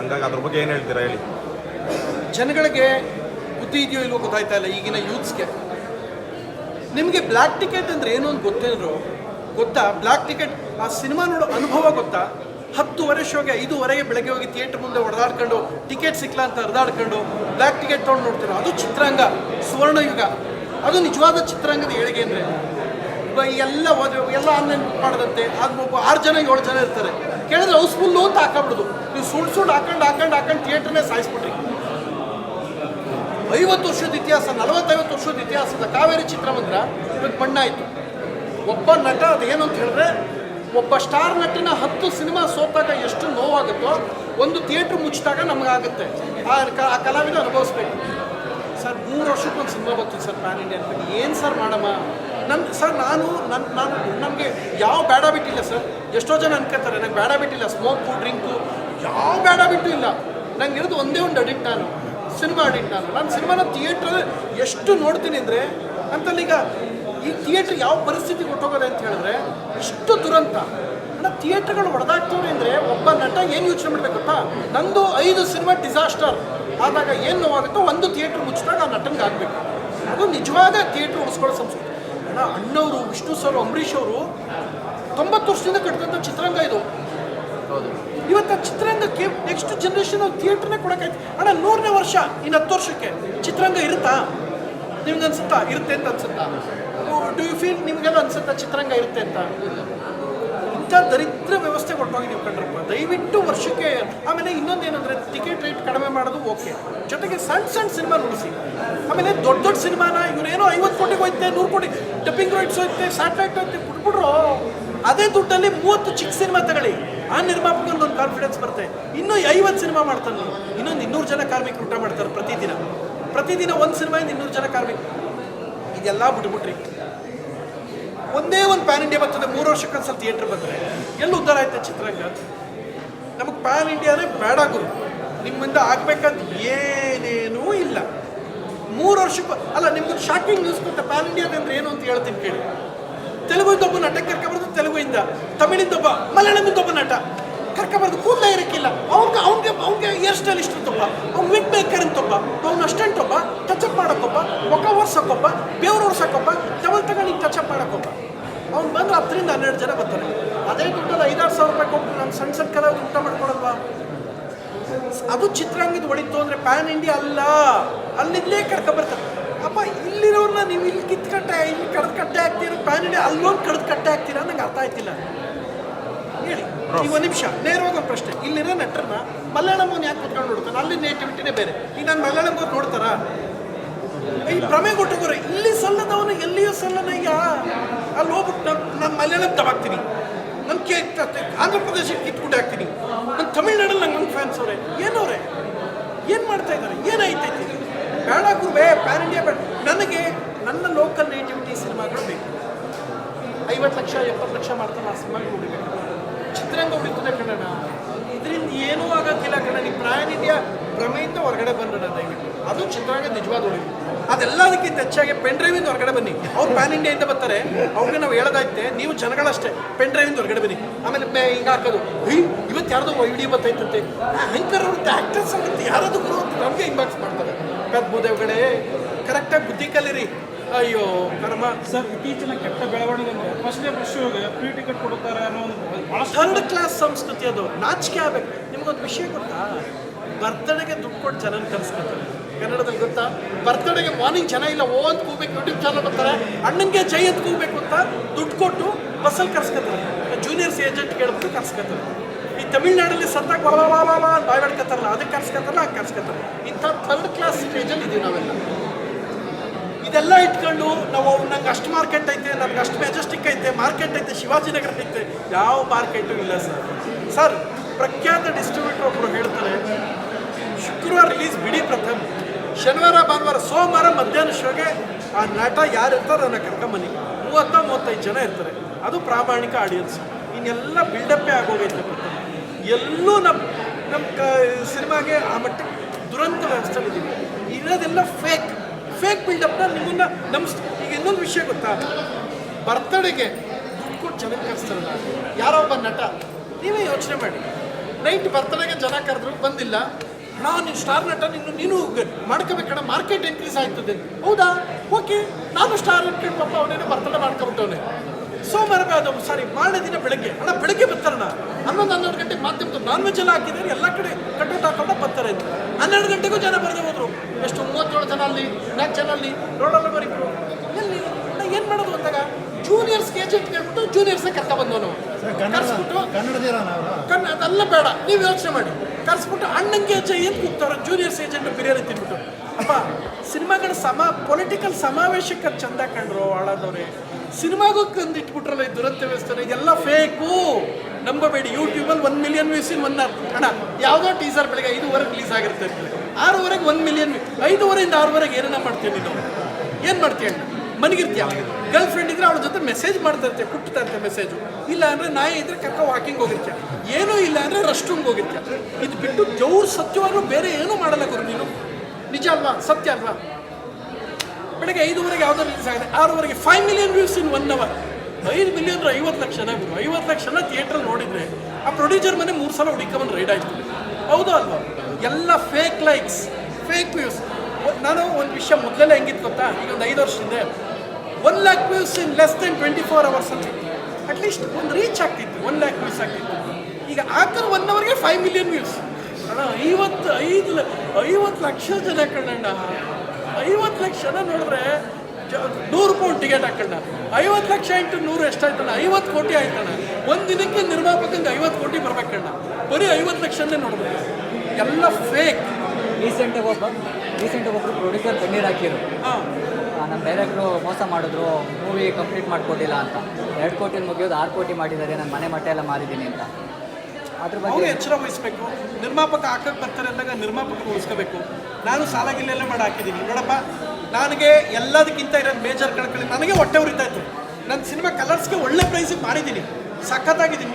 ಹಂಗಾಗಿ ಅದ್ರ ಬಗ್ಗೆ ಏನು ಹೇಳ್ತೀರಾ ಹೇಳಿ. ಜನಗಳಿಗೆ ಬುದ್ಧಿ ಇದೆಯೋ ಇಲ್ವೋ ಗೊತ್ತಾಯ್ತಾ ಇಲ್ಲ ಈಗಿನ ಯೂತ್ಸ್ಗೆ. ನಿಮಗೆ ಬ್ಲ್ಯಾಕ್ ಟಿಕೆಟ್ ಅಂದರೆ ಏನು ಅಂತ ಗೊತ್ತೇನೋ ಗೊತ್ತಾ? ಬ್ಲ್ಯಾಕ್ ಟಿಕೆಟ್, ಆ ಸಿನಿಮಾ ನೋಡೋ ಅನುಭವ ಗೊತ್ತಾ? ಹತ್ತುವರೆ ಶೋಗೆ ಐದುವರೆಗೆ ಬೆಳಗ್ಗೆ ಹೋಗಿ ಥಿಯೇಟರ್ ಮುಂದೆ ಹೊಡೆದಾಡ್ಕೊಂಡು ಟಿಕೆಟ್ ಸಿಕ್ಲಾ ಅಂತ ಹರಿದಾಡ್ಕೊಂಡು ಬ್ಲ್ಯಾಕ್ ಟಿಕೆಟ್ ತೊಗೊಂಡು ನೋಡ್ತೀರ? ಅದು ಚಿತ್ರಾಂಗ ಸುವರ್ಣಯುಗ. ಅದು ನಿಜವಾದ ಚಿತ್ರಾಂಗದ ಏಳಿಗೆ ಅಂದರೆ. ಎಲ್ಲ ಹೋದ್ರೆ ಎಲ್ಲ ಆನ್ಲೈನ್ ಬುಕ್ ಮಾಡದಂತೆ ಅದು ಆರು ಜನ, ಏಳು ಜನ ಇರ್ತಾರೆ. ಕೇಳಿದ್ರೆ ಹೌಸ್ಫುಲ್ಲು ಅಂತ ಹಾಕಬಿಡುದು ನೀವು ಸುಳ್ಳು ಸುಳ್ಳು ಹಾಕೊಂಡು ಹಾಕೊಂಡು ಹಾಕೊಂಡು ಥಿಯೇಟ್ರನ್ನೇ ಸಾಯಿಸ್ಬಿಟ್ರಿ. ಐವತ್ತು ವರ್ಷದ ಇತಿಹಾಸ, ನಲವತ್ತೈವತ್ತು ವರ್ಷದ ಇತಿಹಾಸದ ಕಾವೇರಿ ಚಿತ್ರಮಂದಿರ ಇವತ್ತು ಆಯಿತು. ಒಬ್ಬ ನಟ ಅದೇನು ಅಂತ ಹೇಳಿದ್ರೆ, ಒಬ್ಬ ಸ್ಟಾರ್ ನಟನ ಹತ್ತು ಸಿನಿಮಾ ಸೋತಾಗ ಎಷ್ಟು ನೋವಾಗುತ್ತೋ ಒಂದು ಥಿಯೇಟ್ರ್ ಮುಚ್ಚಿದಾಗ ನಮಗಾಗುತ್ತೆ. ಆ ಆ ಕಲಾವಿದ ಅನುಭವಿಸ್ಬೇಕು. ಸರ್, ಮೂರು ವರ್ಷಕ್ಕೊಂದು ಸಿನಿಮಾ ಬಂತು ಸರ್, ಪ್ಯಾನ್ ಇಂಡಿಯಾ ಏನು ಸರ್ ಮಾಡಮ್ಮ? ನನ್ನ ಸರ್, ನಾನು ನನ್ನ ನಾನು, ನಮಗೆ ಯಾವ ಬೇಡ ಬಿಟ್ಟಿಲ್ಲ ಸರ್. ಎಷ್ಟೋ ಜನ ಅನ್ಕೋತಾರೆ, ನಂಗೆ ಬೇಡ ಬಿಟ್ಟಿಲ್ಲ ಸ್ಮೋಕು, ಡ್ರಿಂಕು. ಯಾವ ಬೇಡ ಬಿಟ್ಟು ಇಲ್ಲ. ನಂಗೆ ಇರೋದು ಒಂದೇ ಒಂದು ಅಡಿಕ್ಟ್ ನಾನು, ಸಿನಿಮಾ ಅಡಿಕ್ಟ್ ನಾನು. ನಾನು ಸಿನಿಮಾನ ಥಿಯೇಟ್ರಲ್ಲಿ ಎಷ್ಟು ನೋಡ್ತೀನಿ ಅಂದರೆ ಅಂತಲ್ಲೀಗ ಈ ಥಿಯೇಟ್ರ್ ಯಾವ ಪರಿಸ್ಥಿತಿ ಕೊಟ್ಟೋಗೋದೆ ಅಂತ ಹೇಳಿದ್ರೆ, ಇಷ್ಟು ದುರಂತ. ಅಣ್ಣ ಥಿಯೇಟ್ರ್ಗಳು ಹೊಡೆದಾಗ್ತವೆ ಅಂದರೆ ಒಬ್ಬ ನಟ ಏನು ಯೋಚನೆ ಮಾಡಬೇಕಪ್ಪ? ನಂದು ಐದು ಸಿನಿಮಾ ಡಿಸಾಸ್ಟರ್. ಆದಾಗ ಏನು ನೋವಾಗುತ್ತೋ ಒಂದು ಥಿಯೇಟ್ರ್ ಮುಚ್ಚಿದಾಗ ಆ ನಟನಿಗೆ ಆಗಬೇಕು. ಅದು ನಿಜವಾದ ಥಿಯೇಟ್ರ್ ಉಳಿಸ್ಕೊಳ್ಳೋ ಸಂಸ್ಕೃತಿ. ಅಣ್ಣವರು ವಿಷ್ಣು ಸರ್ ಅಂಬರೀಷ್ ಅವರು ತೊಂಬತ್ತು ವರ್ಷದಿಂದ ಕಟ್ಟಿದಂಥ ಚಿತ್ರಾಂಗ ಇದು. ಇವತ್ತು ಚಿತ್ರಾಂಗಕ್ಕೆ ನೆಕ್ಸ್ಟ್ ಜನ್ರೇಷನ್ ಥಿಯೇಟ್ರನ್ನೇ ಕೊಡೋಕ್ಕಾಯ್ತು. ಅಣ್ಣ ನೂರನೇ ವರ್ಷ ಇನ್ನು ಹತ್ತು ವರ್ಷಕ್ಕೆ ಚಿತ್ರಾಂಗ ಇರುತ್ತಾ? ನಿಮ್ಗೆ ಅನ್ಸುತ್ತಾ ಇರುತ್ತೆ ಅಂತ ಅನ್ಸುತ್ತಾ? ಡು ಯು ಫೀಲ್ ನಿಮಗೆಲ್ಲ ಅನ್ಸುತ್ತಾ ಚಿತ್ರಾಂಗ ಇರುತ್ತೆ ಅಂತ? ಇಂಥ ದರಿದ್ರ ವ್ಯವಸ್ಥೆ ನೀವು ಕಂಡ್ರಪ್ಪ ದಯವಿಟ್ಟು ವರ್ಷಕ್ಕೆ, ಆಮೇಲೆ ಇನ್ನೊಂದು ಏನಂದ್ರೆ ಟಿಕೆಟ್ ರೇಟ್ ಕಡಿಮೆ ಮಾಡೋದು ಓಕೆ. ಜೊತೆಗೆ ಸಣ್ಣ ಸಣ್ಣ ಸಿನಿಮಾ ಉಳಿಸಿ ಆಮೇಲೆ ದೊಡ್ಡ ದೊಡ್ಡ ಸಿನಿಮಾನ ಇವರೇನೋ ಐವತ್ತು ಕೋಟಿಗೆ ಹೋಯ್ತೆ, ನೂರು ಕೋಟಿ ಡಬ್ಬಿಂಗ್ ರೈಟ್ಸ್ ಹೋಯ್ತೆ, ಸ್ಯಾಟಲೈಟ್ ಹೋಯ್ತೆ ಬಿಟ್ಬಿಟ್ರು ಅದೇ ದುಡ್ಡಲ್ಲಿ ಮೂವತ್ತು ಚಿಕ್ಕ ಸಿನಿಮಾ ತಗೊಳ್ಳಿ. ಆ ನಿರ್ಮಾಪಕನಿಗೆ ಒಂದು ಕಾನ್ಫಿಡೆನ್ಸ್ ಬರುತ್ತೆ. ಇನ್ನೂ ಐವತ್ತು ಸಿನಿಮಾ ಮಾಡ್ತಾನೆ ಇನ್ನೊಂದು ಇನ್ನೂರು ಜನ ಕಾರ್ಮಿಕರು ಊಟ ಮಾಡ್ತಾರೆ ಪ್ರತಿದಿನ. ಪ್ರತಿದಿನ ಒಂದು ಸಿನಿಮಾ ಇನ್ನೂರು ಜನ ಕಾರ್ಮಿಕರು ಇದೆಲ್ಲ ಬಿಟ್ಬಿಟ್ರಿ. ಒಂದೇ ಒಂದು ಪ್ಯಾನ್ ಇಂಡಿಯಾ ಬರ್ತದೆ, ಮೂರು ವರ್ಷಕ್ಕೊಂದ್ಸಲ ಥಿಯೇಟ್ರ್ ಬಂದರೆ. ಎಲ್ಲಿ ಉದ್ಧಾರ ಆಯ್ತು ಚಿತ್ರರಂಗ? ನಮಗೆ ಪ್ಯಾನ್ ಇಂಡಿಯಾನೇ ಬೇಡ ಗುರು. ನಿಮ್ಮಿಂದ ಆಗ್ಬೇಕಂತ ಏನೇನೂ ಇಲ್ಲ. ಮೂರು ವರ್ಷಕ್ಕೂ, ಅಲ್ಲ ನಿಮ್ಗೆ ಶಾಕಿಂಗ್ ನ್ಯೂಸ್ ಕೊಟ್ಟ ಪ್ಯಾನ್ ಇಂಡಿಯಾದಂದ್ರೆ ಏನು ಅಂತ ಹೇಳ್ತೀನಿ ಕೇಳಿ. ತೆಲುಗುಯಿಂದ ಒಬ್ಬ ನಟ ಕರ್ಕೊಬಾರ್ದು, ತೆಲುಗುಯಿಂದ ತಮಿಳಿಂದ ಒಬ್ಬ ಮಲಯಾಳಮಿಂದ ಒಬ್ಬ ನಟ ಕರ್ಕೊಬಾರ್ದು ಇರಕ್ಕಿಲ್ಲ ಅವ್ನಿಗೆ ಅವ್ನಿಗೆ ಅವ್ನಿಗೆ ಹೇರ್ ಇಷ್ಟು ತಪ್ಪ. ಅವ್ನು ವಿಗ್ ಮೇಕರ್ ಅಂತೊಬ್ಬ ಅವ್ನು ಅಸ್ಟೆಂಟ್ ಒಬ್ಬ ಟಚಪ್ ಮಾಡೋಕ್ಕೊಬ್ಬ ಮೊಕ ಒರ್ಸಕ್ಕೊಬ್ಬ ಬೇವ್ರು ಒರ್ಸಕ್ಕೊಬ್ಬ ಟವಲ್ ತಗೊಂಡು ಟಚಪ್ ಮಾಡೋಕ್ಕೊಬ್ಬ ಅವ್ನು ಬಂದ್ರೆ ಹತ್ತರಿಂದ ಹನ್ನೆರಡು ಜನ ಬರ್ತಾರೆ. ಅದೇ ದುಡ್ಡಲ್ಲಿ ಐದಾರು ಸಾವಿರ ರೂಪಾಯಿ ಕೊಟ್ಟು ನಾನು ಸಣ್ಣ ಸಣ್ಣ ಕಲ ಊಟ ಮಾಡ್ಕೊಡಲ್ವಾ ಅದು ಚಿತ್ರಾಂಗದ ಒಳಿತು ಅಂದರೆ ಪ್ಯಾನ್ ಇಂಡಿಯಾ ಅಲ್ಲ. ಅಲ್ಲಿಂದಲೇ ಕರ್ಕೊಬರ್ತಾರೆ ಅಪ್ಪ, ಇಲ್ಲಿರೋರ್ನ ನೀವು ಇಲ್ಲಿ ಕಿತ್ಕಟ್ಟೆ, ಇಲ್ಲಿ ಕಡ್ದು ಕಟ್ಟೆ ಹಾಕ್ತೀರ? ಪ್ಯಾನ್ ಇಂಡಿಯಾ ಅಲ್ಲೊಂದು ಕಡ್ದು ಕಟ್ಟೆ ಹಾಕ್ತೀರಾ? ನಂಗೆ ಅರ್ಥ ಆಯ್ತಿಲ್ಲ. ಹೇಳಿ. ಈಗ ಒಂದು ನಿಮಿಷ. ನೇರವಾಗಿ ಒಂದು ಪ್ರಶ್ನೆ. ಇಲ್ಲಿರೋ ನಟರನ್ನ ಮಲಯಾಳಂ ಯಾಕೆ ಕುತ್ಕೊಂಡು ನೋಡ್ತಾನೆ ಅಲ್ಲಿ ನೇಟಿವಿಟಿನೇ ಬೇರೆ. ಈಗ ನಾನು ಮಲಯಾಳಂಗೋರು ನೋಡ್ತಾರಾ? ಈ ಭ್ರಮೆ ಕೊಟ್ಟೋಗೋರೆ ಇಲ್ಲಿ ಸಲ್ಲದವನು ಎಲ್ಲಿಯೂ ಸಲ್ಲನಯ್ಯ ಅಲ್ಲಿ ಹೋಗ್ಬಿಟ್ಟು ನಾನು ನಾನು ಮಲಯಾಳಂ ತಗೋತೀನಿ ನನ್ನ ಕೆ ಆಂಧ್ರ ಪ್ರದೇಶಕ್ಕೆ ಕಿತ್ಕೊಂಡು ಹಾಕ್ತೀನಿ. ನಾನು ತಮಿಳ್ನಾಡಲ್ಲಿ ನಂಗೆ ನನ್ನ ಫ್ಯಾನ್ಸ್ ಅವರೇ. ಏನವ್ರೆ? ಏನು ಮಾಡ್ತಾ ಇದ್ದಾರೆ ಏನಾಯ್ತೈತಿ? ಬೇಡ ಗುರುವೆ ಪ್ಯಾನ್ ಇಂಡಿಯಾ ಬೇಡ. ನನಗೆ ನನ್ನ ಲೋಕಲ್ ನೇಟಿವಿಟಿ ಸಿನಿಮಾಗಳು ಬೇಕು. ಐವತ್ತು ಲಕ್ಷ ಎಪ್ಪತ್ತು ಲಕ್ಷ ಮಾಡ್ತಾನೆ ಆ ಸಿನಿಮಾಗಳು ಉಳಿಬೇಕು ಚಿತ್ರಾಂಗ ಉಳಿತದೆ ಕಣಣ್ಣ. ಇದರಿಂದ ಏನೂ ಆಗೋಕ್ಕಿಲ್ಲ ಕಣ ನೀವು ಪ್ಯಾನ್ ಇಂಡಿಯಾ ಭ್ರಮೆಯಿಂದ ಹೊರಗಡೆ ಬಂದಣ ದಯವಿಟ್ಟು. ಅದು ಚಿತ್ರಾಂಗ ನಿಜವಾದ ಉಳಿವು. ಅದೆಲ್ಲದಕ್ಕಿಂತ ಹೆಚ್ಚಾಗಿ ಪೆನ್ ಡ್ರೈವಿಂದ ಹೊರಗಡೆ ಬನ್ನಿ. ಅವ್ರು ಪ್ಯಾನ್ ಇಂಡಿಯಾಯಿಂದ ಬರ್ತಾರೆ. ಅವ್ರಿಗೆ ನಾವು ಹೇಳೋದಾಯ್ತೆ, ನೀವು ಜನಗಳಷ್ಟೇ ಪೆನ್ ಡ್ರೈವಿಂದ ಹೊರಗಡೆ ಬನ್ನಿ. ಆಮೇಲೆ ಬೇ ಈಗ ಹಾಕೋದು. ಹೀ ಇವತ್ತು ಯಾರ್ದೋ ವಿಡಿಯೋ ಬರ್ತೈತಂತೆ. ಆಂಕರ್ ಅವ್ರದ್ದು ಆ್ಯಕ್ಟರ್ಸ್ ಯಾರದು ಅಂತ ನಮಗೆ ಇನ್ಬಾಕ್ಸ್ ಮಾಡ್ತಾರೆ. ಕದ್ಬೋದೇವ್ಗಡೆ ಕರೆಕ್ಟಾಗಿ ಬುದ್ಧಿ ಕಲೀರಿ. ಅಯ್ಯೋ, ಕರ್ಮ. ಸರ್, ಇತ್ತೀಚಿನ ಕೆಟ್ಟ ಬೆಳವಣಿಗೆ ಅಂದ್ರೆ first day fresh free ticket ಕೊಡುತ್ತಾರೆ ಅನ್ನೋ ಒಂದು ಕ್ಲಾಸ್ ಸಂಸ್ಕೃತಿ ಅದು. ನಾಚಿಕೆ ಆಗ್ಬೇಕು. ನಿಮ್ಗೊಂದು ವಿಷಯ ಗೊತ್ತಾ? ಬರ್ತಡೆಗೆ ದುಡ್ಡು ಕೊಟ್ಟು ಜನನ ಕರ್ಸ್ಕೊತಾರೆ. ಕನ್ನಡದಲ್ಲಿ ಗೊತ್ತಾ? ಬರ್ತಡೆಗೆ ಮಾರ್ನಿಂಗ್ ಜನ ಇಲ್ಲ, ಓ ಅಂತ ಕೂಗ್ಬೇಕು ಯೂಟ್ಯೂಬ್ ಚಾನಲ್ ಬರ್ತಾರೆ. ಅಣ್ಣನಿಗೆ ಜೈ ಅಂತ ಕೂಗ್ಬೇಕು ಅಂತ ದುಡ್ಡು ಕೊಟ್ಟು ಬಸ್ಸಲ್ಲಿ ಕರ್ಸ್ಕೊತಾರೆ. ಜೂನಿಯರ್ಸ್ ಏಜೆಂಟ್ ಕೇಳ್ಬಿಟ್ಟು ಕರ್ಸ್ಕೊತಾರೆ. ಈ ತಮಿಳ್ನಾಡಲ್ಲಿ ಸತ್ತಾಗ ವಾ ಅಂತ ಬಾಯ್ ಹೊಡ್ಕೊತಾರಲ್ಲ ಅದಕ್ಕೆ ಕರ್ಸ್ಕೊತಾರಲ್ಲ, ಹಂಗೆ ಕರ್ಸ್ಕೊತಾರೆ. ಇಂಥ ಥರ್ಡ್ ಕ್ಲಾಸ್ ಸ್ಟೇಜಲ್ಲಿ ಇದೀವಿ ನಾವೆಲ್ಲ. ಇದೆಲ್ಲ ಇಟ್ಕೊಂಡು ನಾವು ನಂಗೆ ಅಷ್ಟು ಮಾರ್ಕೆಟ್ ಐತೆ ನಮ್ಗೆ ಅಷ್ಟು ಮೆಜೆಸ್ಟಿಕ್ ಐತೆ ಮಾರ್ಕೆಟ್ ಐತೆ ಶಿವಾಜಿನಗರ ಐತೆ ಯಾವ ಮಾರ್ಕೆಟು ಇಲ್ಲ ಸರ್. ಸರ್, ಪ್ರಖ್ಯಾತ ಡಿಸ್ಟ್ರಿಬ್ಯೂಟರ್ ಒಬ್ಬರು ಹೇಳ್ತಾರೆ, ಶುಕ್ರವಾರ ರಿಲೀಸ್ ಬಿಡಿ ಪ್ರಥಮ. ಶನಿವಾರ, ಭಾನುವಾರ, ಸೋಮವಾರ ಮಧ್ಯಾಹ್ನ ಶೋಗೆ ಆ ನಾಟ ಯಾರು ಇರ್ತಾರೆ ನನ್ನ ಕರ್ಕೊಂಬನ್ನಿ. ಮೂವತ್ತ ಮೂವತ್ತೈದು ಜನ ಇರ್ತಾರೆ. ಅದು ಪ್ರಾಮಾಣಿಕ ಆಡಿಯನ್ಸ್ ಇನ್ನೆಲ್ಲ ಬಿಲ್ಡಪ್ಪೇ ಆಗೋಗೈತೆ ಎಲ್ಲೂ ನಮ್ಮ ನಮ್ಮ ಸಿನಿಮಾಗೆ ಆ ಮಟ್ಟಕ್ಕೆ ದುರಂತ ವ್ಯವಸ್ಥೆ ಇರೋದೆಲ್ಲ ಫೇಕ್ ಫೇಕ್ ಬಿಲ್ಡಪ್ನ ನಿಮ್ಮನ್ನ ನಮ್ಸ್ ಈಗ ಇನ್ನೊಂದು ವಿಷಯ ಗೊತ್ತಾ? ಬರ್ತಡೆಗೆ ದುಡ್ಡು ಕೊಟ್ಟು ಚೆನ್ನಾಗಿ ಕರೆಸ್ತಾರಲ್ಲ, ಯಾರೋ ಒಬ್ಬ ನಟ, ನೀವೇ ಯೋಚನೆ ಮಾಡಿ. ನೈಟ್ ಬರ್ತಡೆಗೆ ಜನ ಕರೆದ್ರು, ಬಂದಿಲ್ಲ. ನಾನು ನೀನು ಸ್ಟಾರ್ ನಟ, ನೀನು ನೀನು ಮಾಡ್ಕೋಬೇಕಣ್ಣ ಮಾರ್ಕೆಟ್ ಇನ್ಕ್ರೀಸ್ ಆಯ್ತದೆ. ಹೌದಾ? ಓಕೆ ನಾನು ಸ್ಟಾರ್ ಇಟ್ಕೊಂಡು ಪಾಪ ಅವನೇನೋ ಬರ್ತಡೆ ಮಾಡ್ಕೊಬಿಟ್ಟವನೆ ಸೋಮವಾರ ಸಾರಿ ಮಾರನೇ ದಿನ ಬೆಳಗ್ಗೆ ಅಣ್ಣ ಬೆಳಗ್ಗೆ ಬರ್ತಾರಣ್ಣ ಹನ್ನೊಂದು ಹನ್ನೆರಡು ಗಂಟೆಗೆ ಮಾಧ್ಯಮದ ನಾನ್ ವೆಜ್ ಎಲ್ಲ ಹಾಕಿದ್ದಾರೆ ಎಲ್ಲ ಕಡೆ ಕಟ್ಟೋಟ್ ಹಾಕೊಂಡು ಬರ್ತಾರೆ. ಹನ್ನೆರಡು ಗಂಟೆಗೂ ಜನ ಬರದೆ ಹೋದ್ರು. ಎಷ್ಟು ಮೂವತ್ತೇಳು ಜನ ಅಲ್ಲಿ ನಾಲ್ಕು ಜನ ಅಲ್ಲಿ ರೋಡಲ್ಲಿ ಬರೀಬ್ರು ಎಲ್ಲಿ? ಏನು ಮಾಡೋದು ಅಂದಾಗ ಜೂನಿಯರ್ಸ್ಗೆ ಏಜೆಂಟ್ ಕೇಳ್ಬಿಟ್ಟು ಜೂನಿಯರ್ಸೇ ಕರ್ಕ ಬಂದವನು. ಕರ್ಸ್ಬಿಟ್ಟು ಕಣ್ಣ ಅದೆಲ್ಲ ಬೇಡ ನೀವು ಯೋಚನೆ ಮಾಡಿ. ಕರ್ಸ್ಬಿಟ್ಟು ಅಣ್ಣಂಗೆ ಜೈ ಅಂತ ಕೂಗ್ತಾರೆ ಜೂನಿಯರ್ಸ್ ಏಜೆಂಟ್ ಬಿರಿಯಾನಿ ತಿನ್ಬಿಟ್ಟು. ಅಪ್ಪ, ಸಿನಿಮಾಗಳ ಸಮ ಪೊಲಿಟಿಕಲ್ ಸಮಾವೇಶಕ್ಕೆ ಚಂದ ಕಂಡ್ರು ಹಾಳಾದವ್ರೆ ಸಿನಿಮಾಗೂ ಇಟ್ಬಿಟ್ರಲ್ಲ ಈ ದುರಂತ ವ್ಯವಸ್ಥೆ ಇದೆಲ್ಲ ಫೇಕು ನಂಬಬೇಡಿ ಯೂಟ್ಯೂಬಲ್ಲಿ ಒಂದು million views in one hour ಅಣ್ಣ, ಯಾವುದೋ ಟೀಸರ್ ಬೆಳಗ್ಗೆ ಐದುವರೆಗೆ ರಿಲೀಸ್ ಆಗಿರುತ್ತೆ ಆರೂವರೆಗೆ ಒಂದು ಮಿಲಿಯನ್ ಐದುವರೆಯಿಂದ ಆರೂವರೆಗೆ ಏನೇನ ಮಾಡ್ತೀವಿ ನೀನು? ಏನು ಮಾಡ್ತೀಯ ಮನಗಿರ್ತೀಯ? ಗರ್ಲ್ ಫ್ರೆಂಡ್ ಇದ್ರೆ ಅವಳ ಜೊತೆ ಮೆಸೇಜ್ ಮಾಡ್ತಾ ಇರ್ತೀಯ, ಕುಟ್ತಾ ಇರ್ತೀಯ ಮೆಸೇಜು ಇಲ್ಲ ಅಂದರೆ ನಾಯಿ ಇದ್ರೆ ಕಕ್ಕ ವಾಕಿಂಗ್ ಹೋಗಿರ್ತೀಯ. ಏನೂ ಇಲ್ಲ ಅಂದರೆ ರೆಸ್ಟ್ ರೂಮ್ಗೆ ಹೋಗಿರ್ತೀಯ. ಇದು ಬಿಟ್ಟು ಜೌರ್ ಸತ್ಯವಾಗ್ಲೂ ಬೇರೆ ಏನೂ ಮಾಡಲ್ಲ ಗುರು ನೀನು. ನಿಜ ಅಲ್ವಾ ಸತ್ಯ ಅಲ್ವಾ ಬೆಳಗ್ಗೆ ಐದುವರೆಗೆ ಯಾವುದೋ ರಿಲೀಸ್ ಆಗಿದೆ, ಆರೂವರೆಗೆ five million views in one hour ಐದು ಮಿಲಿಯನ್ ಐವತ್ತು ಲಕ್ಷ ಗುರು ಐವತ್ತು ಲಕ್ಷನ ಥಿಯೇಟ್ರಲ್ಲಿ ನೋಡಿದರೆ, ಆ ಪ್ರೊಡ್ಯೂಸರ್ ಮನೆ ಮೂರು ಸಲ ಹುಡುಕೊಂಬಂದು ರೈಡ್ ಆಯ್ತು. ಹೌದು ಅಲ್ವಾ? ಎಲ್ಲ ಫೇಕ್ ಲೈಕ್ಸ್ ಫೇಕ್ ವ್ಯೂಸ್ ನಾನು ಒಂದು ವಿಷಯ ಮೊದಲೆಲ್ಲ ಹೆಂಗಿತ್ತು ಗೊತ್ತಾ? ಈಗ ಒಂದು ಐದು ಹಿಂದೆ. One lakh views in less than twenty four hours ಅಂತ ಅಟ್ಲೀಸ್ಟ್ ಒಂದು ರೀಚ್ ಆಗ್ತಿತ್ತು ಒನ್ ಲ್ಯಾಕ್ ವ್ಯೂಸ್ ಆಗ್ತಿತ್ತು. ಈಗ ಆಕರ್ ಒನ್ ಅವರ್ಗೆ ಫೈವ್ ಮಿಲಿಯನ್ ವ್ಯೂಸ್ ಅಣ್ಣ ಐವತ್ತು ಐದು ಲ- ಐವತ್ತು ಲಕ್ಷ ಜನ ಕಣ್ಣಣ್ಣ. ಐವತ್ತು ಲಕ್ಷ ಜನ ನೋಡಿದ್ರೆ ನೂರು ಪೌಂಡ್ ಟಿಕೆಟ್ ಹಾಕಣ್ಣ. ಐವತ್ತು ಲಕ್ಷ ಇಂಟು ನೂರು ಎಷ್ಟಾಯ್ತಣ್ಣ? ಐವತ್ತು ಕೋಟಿ ಆಯ್ತಣ್ಣ. ಒಂದು ದಿನಕ್ಕೆ ನಿರ್ಮಾಪಕಂಗೆ ಐವತ್ತು ಕೋಟಿ ಬರ್ಬೇಕಣ್ಣ. ಬರೀ ಐವತ್ತು ಲಕ್ಷನೇ ನೋಡ್ಬೇಕು. ಎಲ್ಲ ಫೇಕ್ ರೀಸೆಂಟಾಗಿ ಒಬ್ಬ ರೀಸೆಂಟಾಗಿ ಒಬ್ಬರು ಪ್ರೊಡ್ಯೂಸರ್ ತಣ್ಣೀರು ಹಾಕಿರು ಹಾಂ. ನಮ್ಮ ಡೈರೆಕ್ಟ್ರು ಮೋಸ ಮಾಡಿದ್ರು ಮೂವಿ ಕಂಪ್ಲೀಟ್ ಮಾಡಿಕೊಟ್ಟಿಲ್ಲ ಅಂತ. ಎರಡು ಕೋಟಿ ಮುಗಿಯೋದು ಆರು ಕೋಟಿ ಮಾಡಿದ್ದಾರೆ ನಾನು ಮನೆ ಮಟ್ಟ ಎಲ್ಲ ಮಾರಿದ್ದೀನಿ ಅಂತ. ಅದ್ರ ಬಗ್ಗೆ ಎಚ್ಚರ ವಹಿಸ್ಬೇಕು. ನಿರ್ಮಾಪಕ ಹಾಕಕ್ಕೆ ಬರ್ತಾರೆ ಅಂದಾಗ ನಿರ್ಮಾಪಕ ಉಳಿಸ್ಕೋಬೇಕು. ನಾನು ಸಾಲ ಗಿಲ್ಲೆಲ್ಲ ಮಾಡಿ ಹಾಕಿದ್ದೀನಿ ನೋಡಪ್ಪ, ನನಗೆ ಎಲ್ಲದಕ್ಕಿಂತ ಇರೋದು ಮೇಜರ್ ಕಳ್ಕೊಳ್ಳಿ ನನಗೆ ಹೊಟ್ಟೆ ಉರಿತಾ ಇತ್ತು. ನನ್ನ ಸಿನಿಮಾ ಕಲರ್ಸ್ಗೆ ಒಳ್ಳೆ ಪ್ರೈಸಿಗೆ ಮಾಡಿದ್ದೀನಿ ಸಖತ್ತಾಗಿದ್ದೀನಿ.